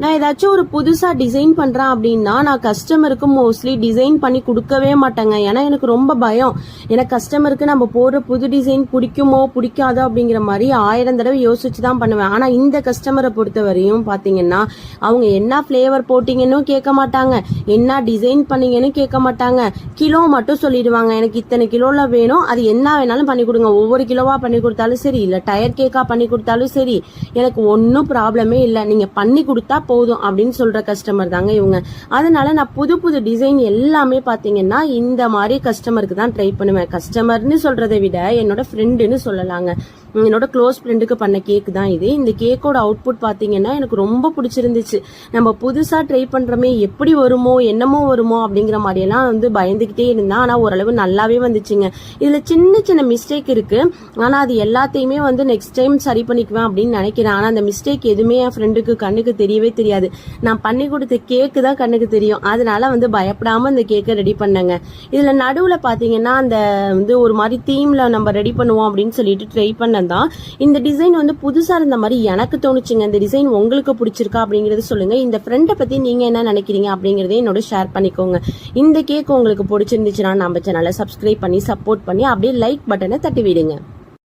நான் ஏதாச்சும் ஒரு புதுசா டிசைன் பண்றேன் அப்படின்னா நான் கஸ்டமருக்கு மோஸ்ட்லி டிசைன் பண்ணி கொடுக்கவே மாட்டேங்க. ஏன்னா எனக்கு ரொம்ப பயம். ஏன்னா கஸ்டமருக்கு நம்ம போடுற புது டிசைன் பிடிக்குமோ பிடிக்காதோ அப்படிங்கிற மாதிரி ஆயிரம் தடவை யோசிச்சு தான் பண்ணுவேன். ஆனா இந்த கஸ்டமரை பொறுத்த வரையும் பாத்தீங்கன்னா அவங்க என்ன ஃபிளேவர் போட்டீங்கன்னு கேட்க மாட்டாங்க. என்ன டிசைன் பண்ணீங்கன்னு கேட்க மாட்டாங்க. கிலோ மட்டும் சொல்லிடுவாங்க. எனக்கு இத்தனை கிலோல வேணும். அது என்ன வேணாலும் பண்ணி கொடுங்க. ஒவ்வொரு கிலோவா பண்ணி கொடுத்தாலும் சரி இல்ல டயர் கேக்கா பண்ணி கொடுத்தாலும் சரி எனக்கு ஒன்றும் ப்ராப்ளமே இல்லை. நீங்க பண்ணி கொடுத்தா போதும் அப்படின்னு சொல்ற கஸ்டமர் தாங்க இவங்க. அதனால நான் புது புது டிசைன் எல்லாமே பாத்தீங்கன்னா இந்த மாதிரி கஸ்டமருக்கு தான் ட்ரை பண்ணுவேன். கஸ்டமர்னு சொல்றதை விட என்னோட ஃப்ரெண்டுன்னு சொல்லலாங்க. என்னோட க்ளோஸ் ஃப்ரெண்டுக்கு பண்ண கேக் தான் இது. இந்த கேக்கோட அவுட்புட் பாத்தீங்கன்னா எனக்கு ரொம்ப பிடிச்சிருந்துச்சு. நம்ம புதுசா ட்ரை பண்றோமே எப்படி வருமோ என்னமோ வருமோ அப்படிங்கிற மாதிரியெல்லாம் வந்து பயந்துகிட்டே இருந்தேன் ஆனா ஓரளவு நல்லாவே வந்துச்சுங்க. இதுல சின்ன சின்ன மிஸ்டேக் இருக்கு. ஆனா அது எல்லாத்தையுமே வந்து நெக்ஸ்ட் டைம் சரி பண்ணிக்குவேன் அப்படின்னு நினைக்கிறேன். ஆனா அந்த மிஸ்டேக் எதுவுமே என் ஃப்ரெண்டுக்கு கண்ணுக்கு தெரியவே தெரியாது. நான் பண்ணி கொடுத்த கேக்கு தான் கண்ணுக்கு தெரியும். அதனால வந்து பயப்படாம இந்த கேக்கை ரெடி பண்ணேங்க. இதுல நடுவுல பாத்தீங்கன்னா அந்த வந்து ஒரு மாதிரி தீம்ல நம்ம ரெடி பண்ணுவோம் அப்படின்னு சொல்லிட்டு ட்ரை பண்ணதான் இந்த டிசைன் வந்து புதுசா இருந்த மாதிரி எனக்கு தோணுச்சுங்க. இந்த டிசைன் உங்களுக்கு பிடிச்சிருக்கா அப்படிங்கறத சொல்லுங்க. இந்த ஃப்ரெண்டை பத்தி நீங்க என்ன நினைக்கிறீங்க அப்படிங்கிறதையும் என்னோட ஷேர் பண்ணிக்கோங்க. இந்த கேக் உங்களுக்கு பிடிச்சிருந்துச்சுன்னா நம்ம சேனலை சப்ஸ்கிரைப் பண்ணி சப்போர்ட் பண்ணி அப்படியே லைக் பட்டனை தட்டி விடுங்க